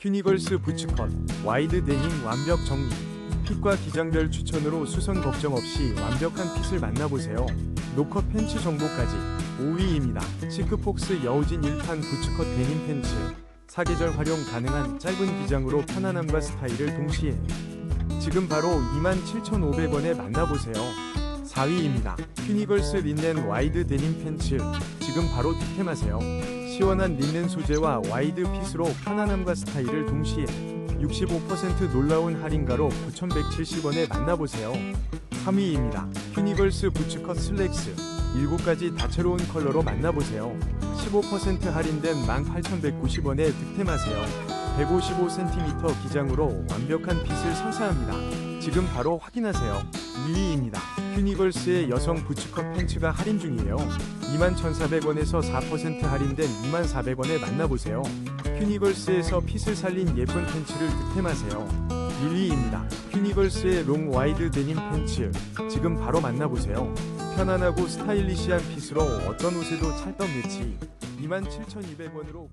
큐니걸스 부츠컷 와이드 데님 완벽 정리 핏과 기장별 추천으로 수선 걱정 없이 완벽한 핏을 만나보세요. 노컷 팬츠 정보까지 5위입니다. 시크폭스 여우진 1탄 부츠컷 데님 팬츠 사계절 활용 가능한 짧은 기장으로 편안함과 스타일을 동시에 지금 바로 27,500원에 만나보세요. 4위입니다. 큐니걸스 린넨 와이드 데님 팬츠 지금 바로 득템하세요. 시원한 린넨 소재와 와이드 핏으로 편안함과 스타일을 동시에 65% 놀라운 할인가로 9,170원에 만나보세요. 3위입니다. 큐니걸스 부츠컷 슬랙스 7가지 다채로운 컬러로 만나보세요. 15% 할인된 18,190원에 득템하세요. 155cm 기장으로 완벽한 핏을 선사합니다. 지금 바로 확인하세요. 2위입니다. 큐니걸스의 여성 부츠컷 팬츠가 할인 중이에요. 21,400원에서 4% 할인된 24,000원에 만나보세요. 큐니걸스에서 핏을 살린 예쁜 팬츠를 득템하세요. 1위입니다. 큐니걸스의 롱 와이드 데님 팬츠 지금 바로 만나보세요. 편안하고 스타일리시한 핏으로 어떤 옷에도 찰떡 매치 27,200원으로